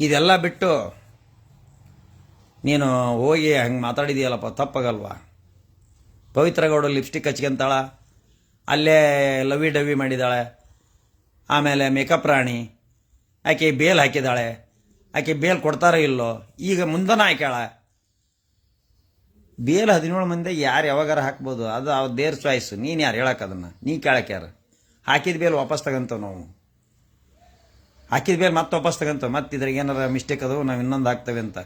ಇದೆಲ್ಲ ಬಿಟ್ಟು ನೀನು ಹೋಗಿ ಹಂಗೆ ಮಾತಾಡಿದೀಯಲ್ಲಪ್ಪ, ತಪ್ಪಾಗಲ್ವಾ? ಪವಿತ್ರ ಗೌಡ ಲಿಪ್ಸ್ಟಿಕ್ ಹಚ್ಕೊಂತಾಳ, ಅಲ್ಲೇ ಲವಿ ಡವಿ ಮಾಡಿದಾಳೆ, ಆಮೇಲೆ ಮೇಕಪ್ ರಾಣಿ, ಆಕೆ ಬೇಲ್ ಹಾಕಿದಾಳೆ, ಆಕೆ ಬೇಲ್ ಕೊಡ್ತಾರೋ ಇಲ್ಲೋ, ಈಗ ಮುಂದನ ಹಾಕ್ಯಾಳ ಬೇಲ್ ಹದಿನೇಳು ಮಂದಿ ಯಾರು ಯಾವಾಗಾರ ಹಾಕ್ಬೋದು, ಅದು ಅವ್ರ ದೇರ್ ಚಾಯ್ಸು ನೀನು ಯಾರು ಹೇಳಕ್ಕೆ ಅದನ್ನು? ನೀ ಕೇಳಕ್ಕೆ ಯಾರು? ಹಾಕಿದ ಬೇಲ್ ವಾಪಸ್ ತಗಂತವ್ ನಾವು. ಹಾಕಿದ ಮೇಲೆ ಮತ್ತೆ ವಾಪಸ್ ತಗಂತ, ಮತ್ತೆ ಇದ್ರಾಗ ಏನಾರ ಮಿಸ್ಟೇಕ್ ಅದು ನಾವು ಇನ್ನೊಂದು ಹಾಕ್ತೇವೆ ಅಂತ.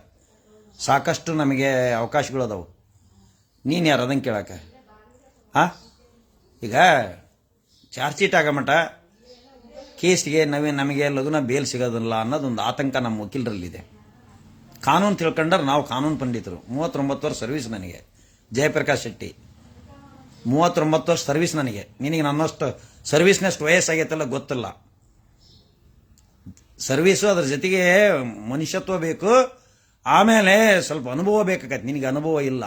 ಸಾಕಷ್ಟು ನಮಗೆ ಅವಕಾಶಗಳು ಅದಾವು. ನೀನು ಯಾರು ಅದನ್ನು ಕೇಳಕ್ಕೆ ಹಾಂ ಈಗ ಚಾರ್ಜ್ ಶೀಟ್ ಆಗಮಟ ಕೇಸ್ಗೆ ನಮಗೆ ನಮಗೆ ಲಘುನ ಬೇಲ್ ಸಿಗೋದಿಲ್ಲ ಅನ್ನೋದೊಂದು ಆತಂಕ ನಮ್ಮ ವಕೀಲರಲ್ಲಿದೆ. ಕಾನೂನು ತಿಳ್ಕೊಂಡ್ರೆ ನಾವು ಕಾನೂನು ಪಂಡಿತರು. ಮೂವತ್ತೊಂಬತ್ತು ವರ್ಷ ಸರ್ವಿಸ್ ನನಗೆ. ಜಯಪ್ರಕಾಶ್ ಶೆಟ್ಟಿ. ಮೂವತ್ತೊಂಬತ್ತು ವರ್ಷ ಸರ್ವಿಸ್ ನನಗೆ. ನಿನಗೆ ನನ್ನಷ್ಟು ಸರ್ವಿಸ್ನಷ್ಟು ವಯಸ್ಸಾಗೈತಲ್ಲ ಗೊತ್ತಿಲ್ಲ. ಸರ್ವೀಸು ಅದ್ರ ಜೊತೆಗೆ ಮನುಷ್ಯತ್ವ ಬೇಕು. ಆಮೇಲೆ ಸ್ವಲ್ಪ ಅನುಭವ ಬೇಕಾಗತ್ತೆ. ನಿನಗೆ ಅನುಭವ ಇಲ್ಲ.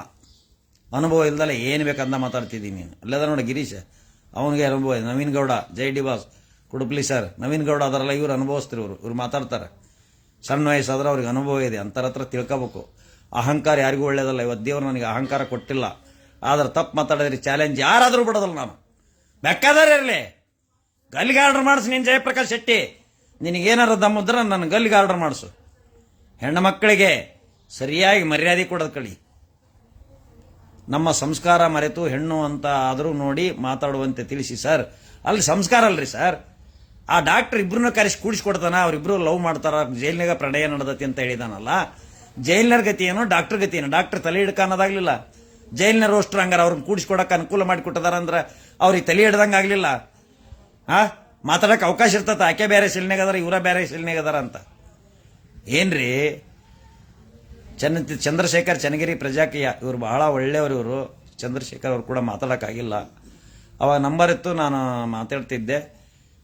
ಅನುಭವ ಇಲ್ದಲ್ಲ ಏನು ಬೇಕಂತ ಮಾತಾಡ್ತಿದ್ದೀನಿ ನೀನು. ಅಲ್ಲದ ನೋಡಿ ಗಿರೀಶ್. ಅವನಿಗೆ ಅನುಭವ ಇದೆ. ನವೀನ್ ಗೌಡ, ಜೈ ಡಿ ಬಾಸ್, ಕುಡುಪ್ಲಿ ಸರ್ ನವೀನ್ ಗೌಡ ಅದರಲ್ಲ ಇವ್ರು ಅನುಭವಿಸ್ತಾರೆ ಇವರು ಇವ್ರು ಮಾತಾಡ್ತಾರೆ. ಸಣ್ಣ ವಯಸ್ಸಾದ್ರೆ ಅವ್ರಿಗೆ ಅನುಭವ ಇದೆ. ಅಂತರ ಹತ್ರ ತಿಳ್ಕೋಬೇಕು. ಅಹಂಕಾರ ಯಾರಿಗೂ ಒಳ್ಳೇದಲ್ಲ. ಇವತ್ತು ದೇವರು ನನಗೆ ಅಹಂಕಾರ ಕೊಟ್ಟಿಲ್ಲ. ಆದ್ರೆ ತಪ್ಪು ಮಾತಾಡಿದ್ರೆ ಚಾಲೆಂಜ್ ಯಾರಾದರೂ ಬಿಡೋದಲ್ಲ ನಾನು. ಬೇಕಾದ್ರೆ ಇರಲಿ. ಗಲ್ಲಿಗೆ ಆರ್ಡ್ರ್ ಮಾಡಿಸಿ ನೀನು ಜಯಪ್ರಕಾಶ್ ಶೆಟ್ಟಿ. ನಿನಗೇನಾರ ದಮ್ಮಿದ್ರೆ ನನ್ನ ಗಲ್ಲಿಗೆ ಆರ್ಡರ್ ಮಾಡಿಸು. ಹೆಣ್ಣು ಮಕ್ಕಳಿಗೆ ಸರಿಯಾಗಿ ಮರ್ಯಾದೆ ಕೊಡೋದು ಕಳಿ. ನಮ್ಮ ಸಂಸ್ಕಾರ ಮರೆತು ಹೆಣ್ಣು ಅಂತ ಆದರೂ ನೋಡಿ ಮಾತಾಡುವಂತೆ ತಿಳಿಸಿ, ಸರ್. ಅಲ್ಲಿ ಸಂಸ್ಕಾರ ಅಲ್ರಿ, ಸರ್. ಆ ಡಾಕ್ಟರ್ ಇಬ್ಬರನ್ನ ಕರೆಸಿ ಕೂಡಿಸ್ಕೊಡ್ತಾನ ಅವರಿಬ್ಬರು ಲವ್ ಮಾಡ್ತಾರ, ಜೈಲಿನಾಗ ಪ್ರಣಯ ನಡೆದತಿ ಅಂತ ಹೇಳಿದಾನಲ್ಲ. ಜೈಲಿನರ್ ಗತಿ ಏನೋ ಡಾಕ್ಟರ್ ಗತಿ ಏನು. ಡಾಕ್ಟರ್ ತಲೆ ಹಿಡ್ಕ ಅನ್ನೋದಾಗ್ಲಿಲ್ಲ. ಜೈಲಿನ ರೋಸ್ಟರ್ ಹಂಗಾರ ಅವ್ರನ್ನ ಕೂಡಿಸ್ಕೊಡಕ್ಕೆ ಅನುಕೂಲ ಮಾಡಿಕೊಟ್ಟದಾರ ಅಂದ್ರೆ ಅವ್ರಿಗೆ ತಲೆ ಹಿಡ್ದಂಗೆ ಆಗಲಿಲ್ಲ ಹಾ ಮಾತಾಡಕ್ಕೆ ಅವಕಾಶ ಇರ್ತದೆ, ಆಕೆ ಬೇರೆ ಶಿಲ್ನಾಗ ಅದಾರ, ಇವರ ಬೇರೆ ಶಿಲ್ನಾಗ ಅದಾರ ಅಂತ. ಏನ್ರಿ? ಚಂದ ಚಂದ್ರಶೇಖರ್ ಚನ್ನಗಿರಿ ಪ್ರಜಾಕೀಯ, ಇವರು ಬಹಳ ಒಳ್ಳೆಯವರು ಇವರು. ಚಂದ್ರಶೇಖರ್ ಅವರು ಕೂಡ ಮಾತಾಡೋಕ್ಕಾಗಿಲ್ಲ ಅವಾಗ ನಂಬರ್ ಇತ್ತು, ನಾನು ಮಾತಾಡ್ತಿದ್ದೆ.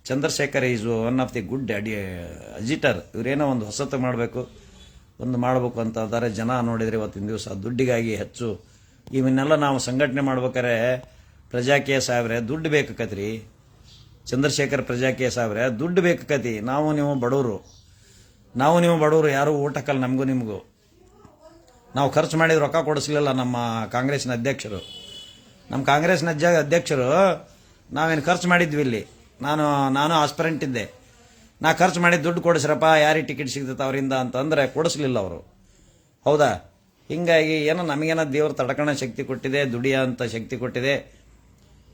Chandrashekar is one of the good ಅಡಿ ಅಜಿಟರ್. ಇವರೇನೋ ಒಂದು ಹೊಸತು ಮಾಡಬೇಕು, ಒಂದು ಮಾಡಬೇಕು ಅಂತ ಅದಾರೆ. ಜನ ನೋಡಿದರೆ ಇವತ್ತಿನ ದಿವಸ ದುಡ್ಡಿಗಾಗಿ ಹೆಚ್ಚು. ಇವನ್ನೆಲ್ಲ ನಾವು ಸಂಘಟನೆ ಮಾಡ್ಬೇಕಾದ್ರೆ ಪ್ರಜಾಕೀಯ ಸಾಹೇಬ್ರೆ, ದುಡ್ಡು ಬೇಕಾಕತ್ರಿ ಚಂದ್ರಶೇಖರ್ ಪ್ರಜಾಕೀಯ ಸಾಹೇಬ್ರೆ ದುಡ್ಡು ಬೇಕಾಕತಿ ನಾವು ನೀವು ಬಡವರು. ನಾವು ನೀವು ಬಡವರು, ಯಾರು ಊಟಕ್ಕಲ್ಲ ನಮಗೂ ನಿಮಗೂ. ನಾವು ಖರ್ಚು ಮಾಡಿದ ರೊಕ್ಕ ಕೊಡಿಸ್ಲಿಲ್ಲ ನಮ್ಮ ಕಾಂಗ್ರೆಸ್ನ ಅಧ್ಯಕ್ಷರು. ನಮ್ಮ ಕಾಂಗ್ರೆಸ್ನ ಅಜ್ಜ ಅಧ್ಯಕ್ಷರು, ನಾವೇನು ಖರ್ಚು ಮಾಡಿದ್ವಿ ಇಲ್ಲಿ. ನಾನು ನಾನು ಆಸ್ಪರೆಂಟ್ ಇದ್ದೆ. ನಾ ಖರ್ಚು ಮಾಡಿದ ದುಡ್ಡು ಕೊಡಿಸ್ರಪ್ಪ, ಯಾರಿಗೆ ಟಿಕೆಟ್ ಸಿಗ್ತೈತೆ ಅವರಿಂದ ಅಂತಂದರೆ ಕೊಡಿಸ್ಲಿಲ್ಲ ಅವರು. ಹೌದಾ? ಹೀಗಾಗಿ ಏನೋ ನಮಗೇನೋ ದೇವ್ರು ತಡ್ಕಣ ಶಕ್ತಿ ಕೊಟ್ಟಿದೆ, ದುಡಿಯೋ ಅಂತ ಶಕ್ತಿ ಕೊಟ್ಟಿದೆ.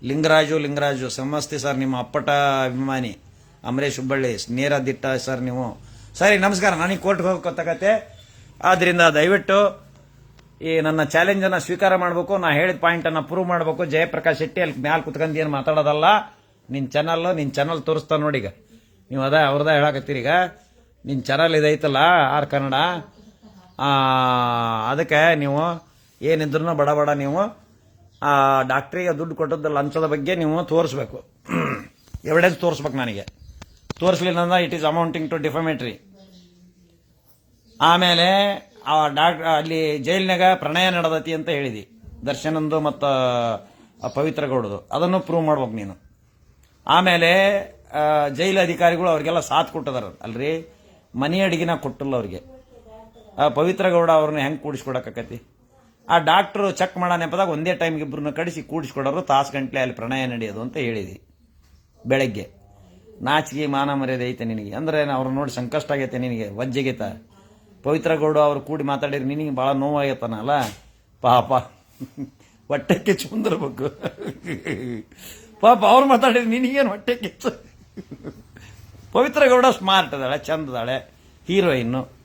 ಲಿಂಗರಾಜು ಲಿಂಗರಾಜು, ಸಮಸ್ತಿ ಸರ್ ನಿಮ್ಮ ಅಪ್ಪಟ ಅಭಿಮಾನಿ. ಅಮರೇಶ್ ಹುಬ್ಬಳ್ಳಿ, ನೇರ ದಿಟ್ಟ ಸರ್ ನೀವು. ಸರಿ, ನಮಸ್ಕಾರ. ನನಗೆ ಕೋರ್ಟ್ಗೆ ಹೋಗಿ ಗೊತ್ತಾಗತ್ತೆ ಆದ್ದರಿಂದ ದಯವಿಟ್ಟು ಈ ನನ್ನ ಚಾಲೆಂಜನ್ನು ಸ್ವೀಕಾರ ಮಾಡಬೇಕು. ನಾ ಹೇಳಿದ ಪಾಯಿಂಟನ್ನು ಪ್ರೂವ್ ಮಾಡಬೇಕು. ಜಯಪ್ರಕಾಶ್ ಶೆಟ್ಟಿ, ಅಲ್ಲಿ ಮ್ಯಾಲೆ ಕುತ್ಕೊಂಡು ಏನು ಮಾತಾಡೋದಲ್ಲ. ನಿನ್ನ ಚಾನಲ್ ನಿನ್ನ ಚಾನಲ್ ನೋಡಿ ಈಗ. ನೀವು ಅದ ಅವ್ರದ ಹೇಳಕತ್ತೀರಿ ಈಗ. ನಿನ್ನ ಚಾನಲ್ ಇದೈತಲ್ಲ ಆರ್ ಕನ್ನಡ. ಅದಕ್ಕೆ ನೀವು ಏನಿದ್ರು ಬಡ ಬಡ ನೀವು ಆ ಡಾಕ್ಟ್ರಿಗೆ ದುಡ್ಡು ಕೊಟ್ಟದ್ದು ಲಂಚದ ಬಗ್ಗೆ ನೀವು ತೋರಿಸ್ಬೇಕು. ಎವಿಡೆನ್ಸ್ ತೋರಿಸ್ಬೇಕು ನನಗೆ. ತೋರಿಸ್ಲಿಲ್ಲ ಅಂದ್ರೆ it is amounting to defamatory ಆಮೇಲೆ ಆ ಡಾಕ್ ಅಲ್ಲಿ ಜೈಲಿನಾಗ ಪ್ರಣಯ ನಡೆದತಿ ಅಂತ ಹೇಳಿದಿ. ದರ್ಶನಂದು ಮತ್ತು ಪವಿತ್ರ ಗೌಡದು ಅದನ್ನು ಪ್ರೂವ್ ಮಾಡ್ಬೇಕು ನೀನು. ಆಮೇಲೆ ಜೈಲ್ ಅಧಿಕಾರಿಗಳು ಅವ್ರಿಗೆಲ್ಲ ಸಾಥ್ ಕೊಟ್ಟದಾರ. ಅಲ್ರಿ? ಮನೆ ಅಡಿಗೆನ ಕೊಟ್ಟಿಲ್ಲ ಅವ್ರಿಗೆ. ಆ ಪವಿತ್ರ ಗೌಡ ಅವ್ರನ್ನ ಹೆಂಗೆ ಕೂಡಿಸ್ಕೊಡಕತಿ ಆ ಡಾಕ್ಟ್ರು ಚೆಕ್ ಮಾಡೋ ನೆಪದಾಗ ಒಂದೇ ಟೈಮ್ಗೆ ಇಬ್ಬರನ್ನ ಕಡಿಸಿ ಕೂಡಿಸ್ಕೊಡೋರು ತಾಸು ಗಂಟ್ಲೆ ಅಲ್ಲಿ ಪ್ರಣಯ ನಡೆಯೋದು ಅಂತ ಹೇಳಿದ್ವಿ ಬೆಳಗ್ಗೆ. ನಾಚಿಗೆ ಮಾನ ಮರ್ಯಾದೆ ಐತೆ ನಿನಗೆ. ಅಂದ್ರೆ ಅವ್ರು ನೋಡಿ ಸಂಕಷ್ಟ ಆಗೈತೆ ನಿನಗೆ, ವಜ್ಜೆಗೈತ. ಪವಿತ್ರ ಗೌಡ ಅವ್ರು ಕೂಡಿ ಮಾತಾಡಿದ್ರೆ ನಿನಗೆ ಭಾಳ ನೋವಾಗೈತನಲ್ಲ ಪಾಪ. ಹೊಟ್ಟೆ ಕೆಚ್ಚು ಬಂದಿರ್ಬೇಕು. ಪಾಪ ಅವ್ರು ಮಾತಾಡಿದ್ರೆ ನಿನಗೇನು ಹೊಟ್ಟೆ ಕಿಚ್ಚು? ಪವಿತ್ರ ಗೌಡ ಸ್ಮಾರ್ಟ್ ಅದಾಳೆ, ಚಂದದಾಳೆ ಹೀರೋಯಿನ್ನು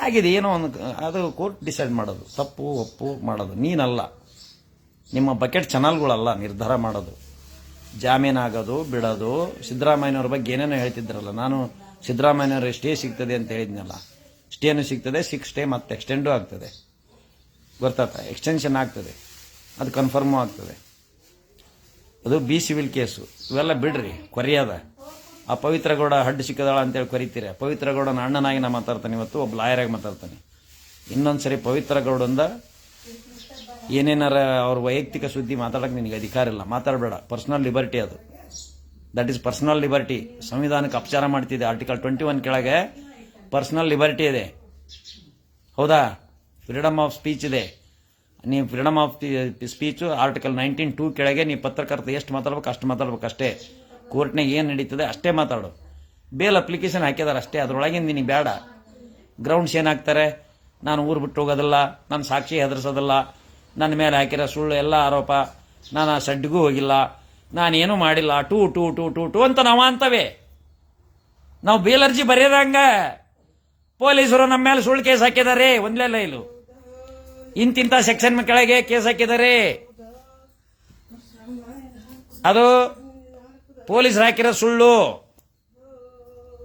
ಆಗಿದೆ ಏನೋ ಒಂದು, ಅದು ಕೋರ್ಟ್ ಡಿಸೈಡ್ ಮಾಡೋದು. ತಪ್ಪು, ಒಪ್ಪು ಮಾಡೋದು. ನೀನಲ್ಲ. ನಿಮ್ಮ ಬಕೆಟ್ ಚಾನಲ್ಗಳಲ್ಲ ನಿರ್ಧಾರ ಮಾಡೋದು. ಜಾಮೀನಾಗೋದು, ಬಿಡೋದು. ಸಿದ್ದರಾಮಯ್ಯನವ್ರ ಬಗ್ಗೆ ಏನೇನೋ ಹೇಳ್ತಿದ್ರಲ್ಲ. ನಾನು ಸಿದ್ದರಾಮಯ್ಯನವ್ರ ಸ್ಟೇ ಸಿಗ್ತದೆ ಅಂತ ಹೇಳಿದ್ನಲ್ಲ. ಸ್ಟೇನು ಸಿಗ್ತದೆ ಸಿಕ್ಸ್ ಸ್ಟೇ ಮತ್ತೆ ಎಕ್ಸ್ಟೆಂಡೂ ಆಗ್ತದೆ. ಗೊತ್ತಾತ? ಎಕ್ಸ್ಟೆನ್ಷನ್ ಆಗ್ತದೆ. ಅದು ಕನ್ಫರ್ಮು ಆಗ್ತದೆ. ಅದು ಬಿ ಸಿವಿಲ್ ಕೇಸು ಇವೆಲ್ಲ ಬಿಡ್ರಿ, ಕೊರಿಯದ. ಆ ಪವಿತ್ರ ಗೌಡ ಹಡ್ಡು ಸಿಕ್ಕದಾಳ ಅಂತೇಳಿ ಕರಿತೀರಿ. ಪವಿತ್ರ ಗೌಡನ ಅಣ್ಣನಾಗಿ ನಾ ಮಾತಾಡ್ತಾನೆ ಇವತ್ತು ಒಬ್ಬ ಲಾಯರಾಗಿ ಮಾತಾಡ್ತಾನೆ. ಇನ್ನೊಂದ್ಸರಿ ಪವಿತ್ರ ಗೌಡಂದ ಏನೇನಾರ ಅವ್ರ ವೈಯಕ್ತಿಕ ಸುದ್ದಿ ಮಾತಾಡಕ್ಕೆ ನಿನಗೆ ಅಧಿಕಾರ ಇಲ್ಲ. ಮಾತಾಡಬೇಡ. ಪರ್ಸನಲ್ ಲಿಬರ್ಟಿ ಅದು. ದಟ್ ಈಸ್ ಪರ್ಸನಲ್ ಲಿಬರ್ಟಿ ಸಂವಿಧಾನಕ್ಕೆ ಅಪಚಾರ ಮಾಡ್ತಿದೆ. ಆರ್ಟಿಕಲ್ ಟ್ವೆಂಟಿ ಒನ್ ಕೆಳಗೆ ಪರ್ಸನಲ್ ಲಿಬರ್ಟಿ ಇದೆ. ಹೌದಾ? ಫ್ರೀಡಮ್ ಆಫ್ ಸ್ಪೀಚ್ ಇದೆ. ನೀವು freedom of speech article nineteen two ಕೆಳಗೆ ನೀವು ಪತ್ರಕರ್ತ ಎಷ್ಟು ಮಾತಾಡ್ಬೇಕು ಅಷ್ಟು ಮಾತಾಡ್ಬೇಕು ಅಷ್ಟೇ. ಕೋರ್ಟ್ನಾಗ ಏನು ನಡೀತದೆ ಅಷ್ಟೇ ಮಾತಾಡು ಬೇಲ್ ಅಪ್ಲಿಕೇಶನ್ ಹಾಕಿದಾರೆ ಅಷ್ಟೇ, ಅದರೊಳಗಿಂದ ನಿನಗೆ ಬೇಡ. ಗ್ರೌಂಡ್ಸ್ ಏನಾಗ್ತಾರೆ ನಾನು ಊರು ಬಿಟ್ಟು ಹೋಗೋದಿಲ್ಲ, ನಾನು ಸಾಕ್ಷಿ ಹೆದರ್ಸೋದಿಲ್ಲ ನನ್ನ ಮೇಲೆ ಹಾಕಿರೋ ಸುಳ್ಳು, ಎಲ್ಲ ಆರೋಪ. ನಾನು ಆ ಸಡ್ಡಿಗೂ ಹೋಗಿಲ್ಲ, ನಾನೇನು ಮಾಡಿಲ್ಲ, ಟೂ ಟೂ ಟೂ ಟೂ ಟೂ ಅಂತ ನಾವು ಅಂತವೆ. ನಾವು ಬೇಲ್ ಅರ್ಜಿ ಬರೆಯೋದಂಗ ಪೊಲೀಸರು ನಮ್ಮ ಮೇಲೆ ಸುಳ್ಳು ಕೇಸ್ ಹಾಕಿದ್ದಾರೆ ಒಂದ್ಲೇ ಲೈಲು. ಇಂತಿಂತ ಸೆಕ್ಷನ್ ಕೆಳಗೆ ಕೇಸ್ ಹಾಕಿದ್ದಾರೆ ಅದು ಪೊಲೀಸರು ಹಾಕಿರೋ ಸುಳ್ಳು.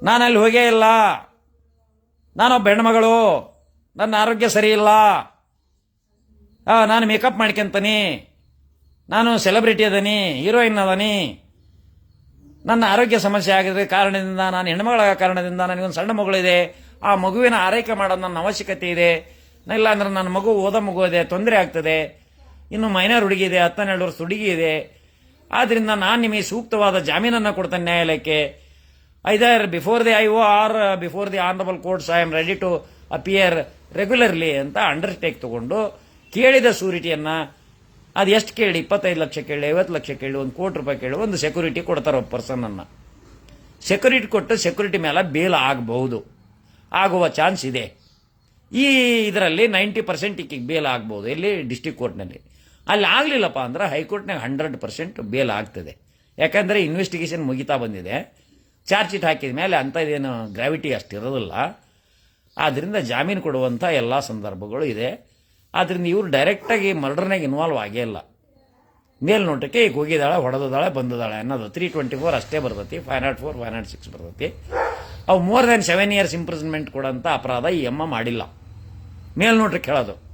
ನಾನು ಅಲ್ಲಿ ಹೋಗೇ ಇಲ್ಲ. ನಾನೊಬ್ಬ ಹೆಣ್ಮಗಳು. ನನ್ನ ಆರೋಗ್ಯ ಸರಿ ಇಲ್ಲ. ನಾನು ಮೇಕಪ್ ಮಾಡ್ಕೊಂತೀನಿ. ನಾನು ಸೆಲೆಬ್ರಿಟಿ ಅದನಿ, ಹೀರೋಯಿನ್ ಅದನಿ. ನನ್ನ ಆರೋಗ್ಯ ಸಮಸ್ಯೆ ಆಗಿದ್ರೆ ಕಾರಣದಿಂದ, ನಾನು ಹೆಣ್ಮಗಳ ಕಾರಣದಿಂದ ನನಗೊಂದು ಸಣ್ಣ ಮಗಳಿದೆ. ಆ ಮಗುವಿನ ಆರೈಕೆ ಮಾಡೋದು ನನ್ನ ಅವಶ್ಯಕತೆ ಇದೆ. ಇಲ್ಲ ಅಂದ್ರೆ ನನ್ನ ಮಗು ಓದೋ ಮಗು ಇದೆ, ತೊಂದರೆ ಆಗ್ತದೆ. ಇನ್ನು ಮೈನರ್ ಹುಡುಗಿ ಇದೆ ಹತ್ತೆರಡು ವರ್ಷ ಹುಡುಗಿ ಇದೆ. ಆದ್ರಿಂದ ನಾನು ನಿಮಗೆ ಸೂಕ್ತವಾದ ಜಾಮೀನನ್ನು ಕೊಡ್ತೇನೆ ನ್ಯಾಯಾಲಯಕ್ಕೆ. Either before the I O or before the honourable courts I am ready to appear regularly ಅಂತ ಅಂಡರ್ಟೇಕ್ ತಗೊಂಡು ಕೇಳಿದ ಸೂರಿಟಿಯನ್ನ, ಅದು ಎಷ್ಟು ಕೇಳಿ? ಇಪ್ಪತ್ತೈದು ಲಕ್ಷ ಕೇಳಿ, ಐವತ್ತು ಲಕ್ಷ ಕೇಳಿ, ಒಂದು ಕೋಟಿ ರೂಪಾಯಿ ಕೇಳಿ, ಒಂದು ಸೆಕ್ಯೂರಿಟಿ ಕೊಡ್ತಾರೆ ಒಬ್ಬ ಪರ್ಸನ್ ಅನ್ನ. ಸೆಕ್ಯೂರಿಟಿ ಕೊಟ್ಟು ಸೆಕ್ಯೂರಿಟಿ ಮೇಲೆ ಬೇಲ್ ಆಗಬಹುದು. ಆಗುವ ಚಾನ್ಸ್ ಇದೆ. ಈ ಇದರಲ್ಲಿ ನೈಂಟಿ ಪರ್ಸೆಂಟ್ ಬೇಲ್ ಆಗ್ಬೋದು ಇಲ್ಲಿ ಡಿಸ್ಟಿಕ್ ಕೋರ್ಟ್ನಲ್ಲಿ ಅಲ್ಲಿ ಆಗಲಿಲ್ಲಪ್ಪ ಅಂದ್ರೆ ಹೈಕೋರ್ಟ್ನಾಗ ಹಂಡ್ರೆಡ್ ಪರ್ಸೆಂಟ್ ಬೇಲ್ ಆಗ್ತದೆ. ಯಾಕಂದರೆ ಇನ್ವೆಸ್ಟಿಗೇಷನ್ ಮುಗಿತಾ ಬಂದಿದೆ. ಚಾರ್ಜ್ ಶೀಟ್ ಹಾಕಿದ ಮೇಲೆ ಅಂಥದ್ದೇನು ಗ್ರಾವಿಟಿ ಅಷ್ಟಿರೋದಿಲ್ಲ ಆದ್ದರಿಂದ ಜಾಮೀನು ಕೊಡುವಂಥ ಎಲ್ಲ ಸಂದರ್ಭಗಳು ಇದೆ. ಆದ್ದರಿಂದ ಇವರು ಡೈರೆಕ್ಟಾಗಿ ಮರ್ಡರ್ನಾಗ ಇನ್ವಾಲ್ವ್ ಆಗೇ ಇಲ್ಲ. ಮೇಲ್ನೋಟಕ್ಕೆ ಈಗ ಹೋಗಿದ್ದಾಳೆ ಹೊಡೆದಾಳೆ ಬಂದದಾಳೆ ಅನ್ನೋದು ತ್ರೀ ಟ್ವೆಂಟಿ ಫೋರ್ ಅಷ್ಟೇ ಬರ್ತೈತಿ five not four five not six ಬರ್ತೈತಿ. ಅವು more than seven years imprisonment ಕೊಡೋಂಥ ಅಪರಾಧ ಈ ಅಮ್ಮ ಮಾಡಿಲ್ಲ. ಮೇಲ್ನೋಟಕ್ಕೆ ಹೇಳೋದು.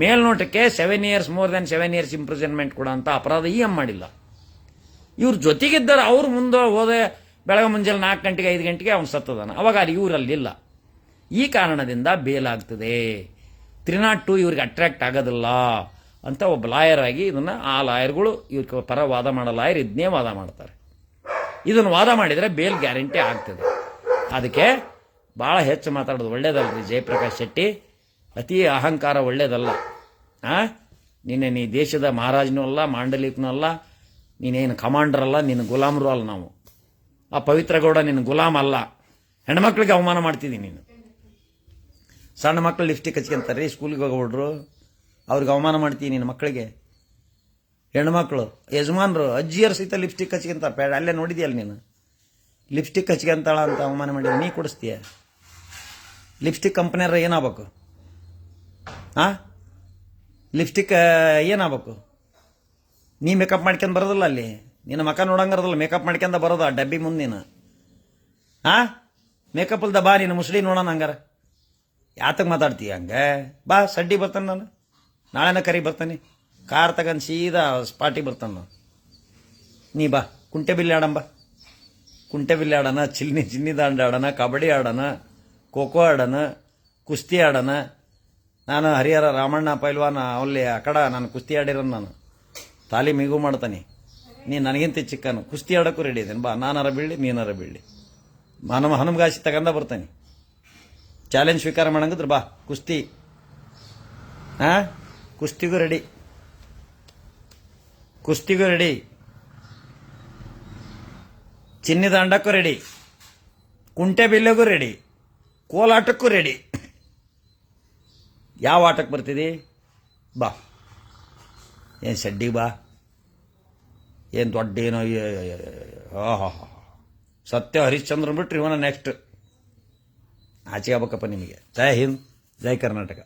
ಮೇಲ್ನೋಟಕ್ಕೆ seven years more than seven years imprisonment ಅಂತ ಅಪರಾಧ ಈ ಎಂ ಮಾಡಿಲ್ಲ. ಇವ್ರ ಜೊತೆಗಿದ್ದಾರೆ, ಅವ್ರು ಮುಂದೆ ಹೋದೆ ಬೆಳಗ್ಗೆ ಮುಂಜಾನೆ ನಾಲ್ಕು ಗಂಟೆಗೆ, ಐದು ಗಂಟೆಗೆ ಅವ್ನು ಸತ್ತದಾನ. ಅವಾಗ ಅಲ್ಲಿ ಇವರಲ್ಲಿಲ್ಲ ಈ ಕಾರಣದಿಂದ ಬೇಲ್ ಆಗ್ತದೆ. ತ್ರೀ ನಾಟ್ ಟು ಇವ್ರಿಗೆ ಅಟ್ರಾಕ್ಟ್ ಆಗೋದಿಲ್ಲ ಅಂತ ಒಬ್ಬ ಲಾಯರ್ ಆಗಿ ಇದನ್ನು ಆ ಲಾಯರ್ಗಳು ಇವ್ರ ಪರ ವಾದ ಮಾಡೋ ಲಾಯರ್ ಇದನ್ನೇ ವಾದ ಮಾಡ್ತಾರೆ. ಇದನ್ನು ವಾದ ಮಾಡಿದರೆ ಬೇಲ್ ಗ್ಯಾರಂಟಿ ಆಗ್ತದೆ. ಅದಕ್ಕೆ ಭಾಳ ಹೆಚ್ಚು ಮಾತಾಡೋದು ಒಳ್ಳೇದಲ್ರಿ, ಜಯಪ್ರಕಾಶ್ ಶೆಟ್ಟಿ. ಅತಿ ಅಹಂಕಾರ ಒಳ್ಳೇದಲ್ಲ. ಆ? ನಿನ್ನೆ ನೀ ದೇಶದ ಮಹಾರಾಜನೂ ಅಲ್ಲ, ಮಾಂಡಲಿಕನೂ ಅಲ್ಲ, ನೀನೇನು ಕಮಾಂಡರ್ ಅಲ್ಲ ನಿನ್ನ ಗುಲಾಮರು ಅಲ್ಲ ನಾವು. ಆ ಪವಿತ್ರ ಗೌಡ ನಿನ್ನ ಗುಲಾಮ್ ಅಲ್ಲ. ಹೆಣ್ಮಕ್ಳಿಗೆ ಅವಮಾನ ಮಾಡ್ತಿದ್ದೀನಿ ನೀನು. ಸಣ್ಣ ಮಕ್ಕಳು ಲಿಪ್ಸ್ಟಿಕ್ ಹಚ್ಕೊಂತಾರೆ, ಸ್ಕೂಲಿಗೆ ಹೋಗ್ಬಿಡ್ರು ಅವ್ರಿಗೆ ಅವಮಾನ ಮಾಡ್ತೀನಿ ನಿನ್ನ ಮಕ್ಕಳಿಗೆ ಹೆಣ್ಮಕ್ಳು, ಯಜಮಾನ್ರು, ಅಜ್ಜಿಯರು ಸಹಿತ ಲಿಪ್ಸ್ಟಿಕ್ ಹಚ್ಕೊಂತಾರೆ. ಬೇಡ ಅಲ್ಲೇ ನೋಡಿದ್ಯಲ್ಲ ನೀನು? ಲಿಪ್ಸ್ಟಿಕ್ ಹಚ್ಕೊಂತಾಳ ಅಂತ ಅವಮಾನ ಮಾಡಿ ನೀ ಕೊಡಿಸ್ತೀಯ? ಲಿಪ್ಸ್ಟಿಕ್ ಕಂಪ್ನಿಯವ್ರ ಏನಾಗಬೇಕು ಹಾಂ ಲಿಪ್ಸ್ಟಿಕ್ ಏನಾಗಬೇಕು? ನೀ ಮೇಕಪ್ ಮಾಡ್ಕೊಂಡು ಬರೋದಿಲ್ಲ ಅಲ್ಲಿ? ನಿನ್ನ ಮಕ ನೋಡಂಗಿರೋದಿಲ್ಲ ಮೇಕಪ್ ಮಾಡ್ಕೊಂಡು ಬರೋದು ಆ ಡಬ್ಬಿ ಮುಂದೆ ನೀನು. ಹಾಂ ಮೇಕಪ್ ಇಲ್ದ ಬಾ, ನೀನು ಮುಸ್ಲಿ ನೋಡೋಣ ಹಂಗಾರ. ಯಾತಕ್ಕೆ ಮಾತಾಡ್ತೀಯ ಹಂಗೆ? ಬಾ, ಸಡ್ಡಿ ಬರ್ತಾನೆ ನಾನು. ನಾಳೆನ ಕರಿ ಬರ್ತಾನೆ. ಕಾರ್ ತಗೊಂಡು ಸೀದಾ ಸ್ಪಾಟಿಗೆ ಬರ್ತಾನೆ ನಾನು. ನೀ ಬಾ, ಕುಂಟೆ ಬಿಲ್ಲೆ ಆಡಂಬ. ಕುಂಟೆ ಬಿಲ್ಲಿ ಆಡೋಣ, ಚಿಲ್ನಿ ಚಿನ್ನಿ ದಾಂಡ ಆಡೋಣ, ಕಬಡ್ಡಿ ಆಡೋಣ ಖೋಖೋ ಆಡೋಣ, ಕುಸ್ತಿ ಆಡೋಣ ನಾನು ಹರಿಹರ ರಾಮಣ್ಣ ಪೈಲ್ವಾನ ಅಲ್ಲಿ ಆ ಕಡೆ ನಾನು ಕುಸ್ತಿ ಆಡಿರೋನು ನಾನು. ತಾಲೀಮಿಗೂ ಮಾಡ್ತಾನೆ. ನೀ ನನಗಿಂತ ಚಿಕ್ಕನು. ಕುಸ್ತಿ ಆಡೋಕ್ಕೂ ರೆಡಿ ಇದ್ದೇನೆ. ಬಾ, ನಾನಾರ ಬೀಳಿ ನೀನಾರ ಬೀಳಿ ಹನುಮ ಹನುಮಗಾಸಿ ತಗೊಂಡ ಬರ್ತಾನೆ. ಚಾಲೆಂಜ್ ಸ್ವೀಕಾರ ಮಾಡಂಗಿದ್ರೆ ಬಾ, ಕುಸ್ತಿ. ಹಾಂ ಕುಸ್ತಿಗೂ ರೆಡಿ ಕುಸ್ತಿಗೂ ರೆಡಿ ಚಿನ್ನಿದಾಂಡಕ್ಕೂ ರೆಡಿ ಕುಂಟೆ ಬಿಲ್ಲೆಗೂ ರೆಡಿ ಕೋಲಾಟಕ್ಕೂ ರೆಡಿ ಯಾವ ಆಟಕ್ಕೆ ಬರ್ತೀರಿ ಬಾ. ಏನು ಸಡ್ಡಿಗೆ ಬಾ. ಏನು ದೊಡ್ಡ ಏನೋ ಆಹಾ ಸತ್ಯ ಹರಿಶ್ಚಂದ್ರನ್ ಬಿಟ್ರಿ ಇವನ ನೆಕ್ಸ್ಟ್ ಆಚೆ ಆಗ್ಬೇಕಪ್ಪ ನಿಮಗೆ. ಜೈ ಹಿಂದ್, ಜೈ ಕರ್ನಾಟಕ.